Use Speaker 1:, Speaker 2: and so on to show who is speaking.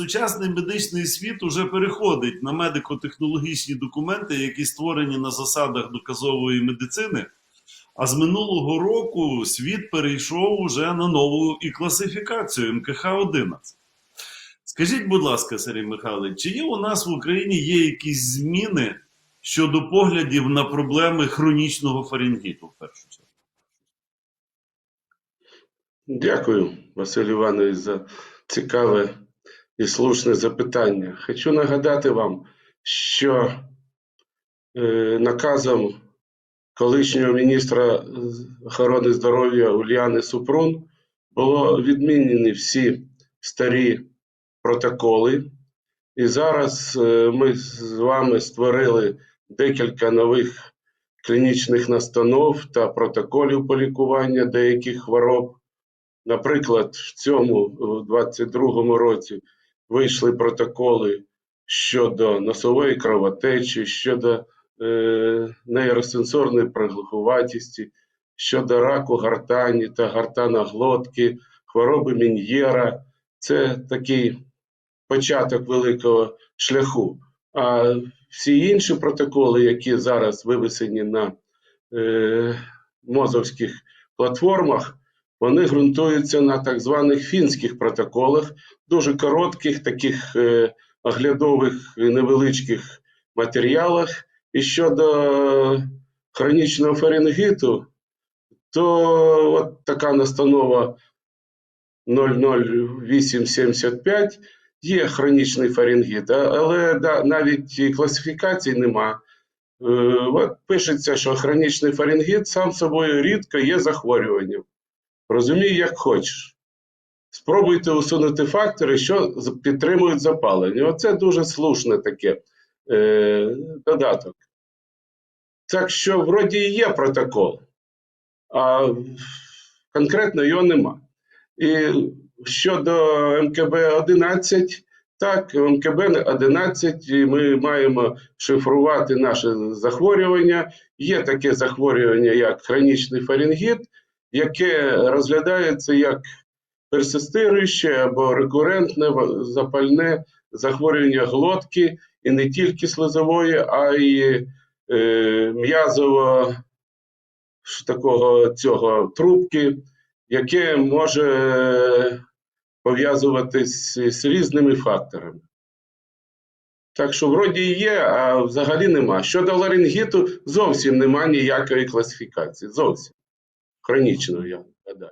Speaker 1: сучасний медичний світ уже переходить на медико-технологічні документи, які створені на засадах доказової медицини. А з минулого року світ перейшов уже на нову і класифікацію МКХ 11. Скажіть, будь ласка, Сергій Михайлович, чи є у нас в Україні є якісь зміни щодо поглядів на проблеми хронічного фарінгіту в першу чергу?
Speaker 2: Дякую, Василь Іванович, за цікаве і слушне запитання. Хочу нагадати вам, що е, наказом колишнього міністра охорони здоров'я Уляни Супрун було відмінені всі старі протоколи. І зараз е, ми з вами створили декілька нових клінічних настанов та протоколів по лікуванню деяких хвороб. Наприклад, в цьому в 22-му році вийшли протоколи щодо носової кровотечі, щодо е, нейросенсорної приглухуватості, щодо раку гортані та гортаноглотки, хвороби Мін'єра. Це такий початок великого шляху. А всі інші протоколи, які зараз вивесені на е, мозовських платформах, вони ґрунтуються на так званих фінських протоколах, дуже коротких, таких е, оглядових невеличких матеріалах. І щодо хронічного фарингіту, то от така настанова 00875 є хронічний фарингіт, але да, навіть класифікацій нема. Е, От пишеться, що хронічний фарингіт сам собою рідко є захворюванням. Розумій, як хочеш. Спробуйте усунути фактори, що підтримують запалення. Оце дуже слушне таке е, додаток. Так що, вроді, і є протокол, а конкретно його нема. І щодо МКБ 11, так, МКБ 11 ми маємо шифрувати наше захворювання. Є таке захворювання, як хронічний фарингіт, яке розглядається як персистируюче або рекурентне запальне захворювання глотки і не тільки слизової, а й е, м'язово такого цього трубки, яке може пов'язуватись з різними факторами. Так що вроді є, а взагалі нема. Щодо ларингіту, зовсім нема ніякої класифікації. Зовсім. Хронічного, я гадаю.